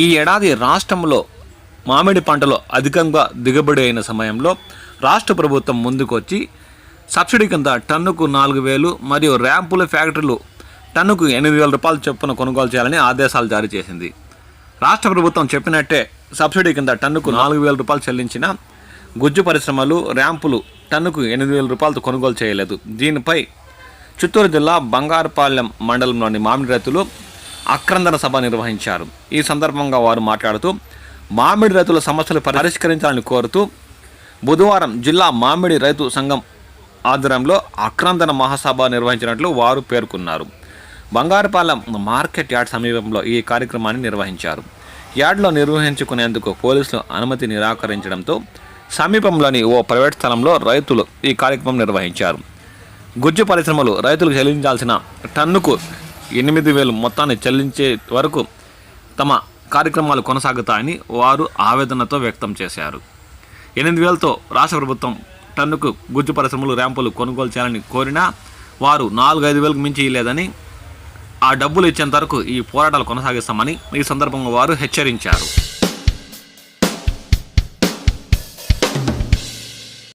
ఈ ఏడాది రాష్ట్రంలో మామిడి పంటలో అధికంగా దిగుబడి అయిన సమయంలో రాష్ట్ర ప్రభుత్వం ముందుకొచ్చి సబ్సిడీ కింద టన్నుకు నాలుగు వేలు మరియు ర్యాంపుల ఫ్యాక్టరీలు టన్నుకు ఎనిమిది వేల రూపాయలు చొప్పున కొనుగోలు చేయాలని ఆదేశాలు జారీ చేసింది. రాష్ట్ర ప్రభుత్వం చెప్పినట్టే సబ్సిడీ కింద టన్నుకు నాలుగు వేల రూపాయలు చెల్లించిన గుజ్జు పరిశ్రమలు ర్యాంపులు టన్నుకు ఎనిమిది వేల రూపాయలతో కొనుగోలు చేయలేదు. దీనిపై చిత్తూరు జిల్లా బంగారుపాలెం మండలంలోని మామిడి రైతులు అక్రందన సభ నిర్వహించారు. ఈ సందర్భంగా వారు మాట్లాడుతూ మామిడి రైతుల సమస్యలు పరిష్కరించాలని కోరుతూ బుధవారం జిల్లా మామిడి రైతు సంఘం ఆధ్వర్యంలో అక్రందన మహాసభ నిర్వహించినట్లు వారు పేర్కొన్నారు. బంగారుపాలెం మార్కెట్ యార్డ్ సమీపంలో ఈ కార్యక్రమాన్ని నిర్వహించారు. యార్డ్లో నిర్వహించుకునేందుకు పోలీసులు అనుమతి నిరాకరించడంతో సమీపంలోని ఓ ప్రైవేట్ స్థలంలో రైతులు ఈ కార్యక్రమం నిర్వహించారు. గుజ్జు పరిశ్రమలు రైతులకు చెల్లించాల్సిన టన్నుకు ఎనిమిది వేలు మొత్తాన్ని చెల్లించే వరకు తమ కార్యక్రమాలు కొనసాగుతాయని వారు ఆవేదనతో వ్యక్తం చేశారు. ఎనిమిది వేలతో రాష్ట్ర ప్రభుత్వం టన్నుకు గుజ్జు పరిశ్రమలు ర్యాంపులు కొనుగోలు చేయాలని కోరినా వారు నాలుగు ఐదు వేలకు మించి లేదని ఆ డబ్బులు ఇచ్చేంత వరకు ఈ పోరాటాలు కొనసాగిస్తామని ఈ సందర్భంగా వారు హెచ్చరించారు.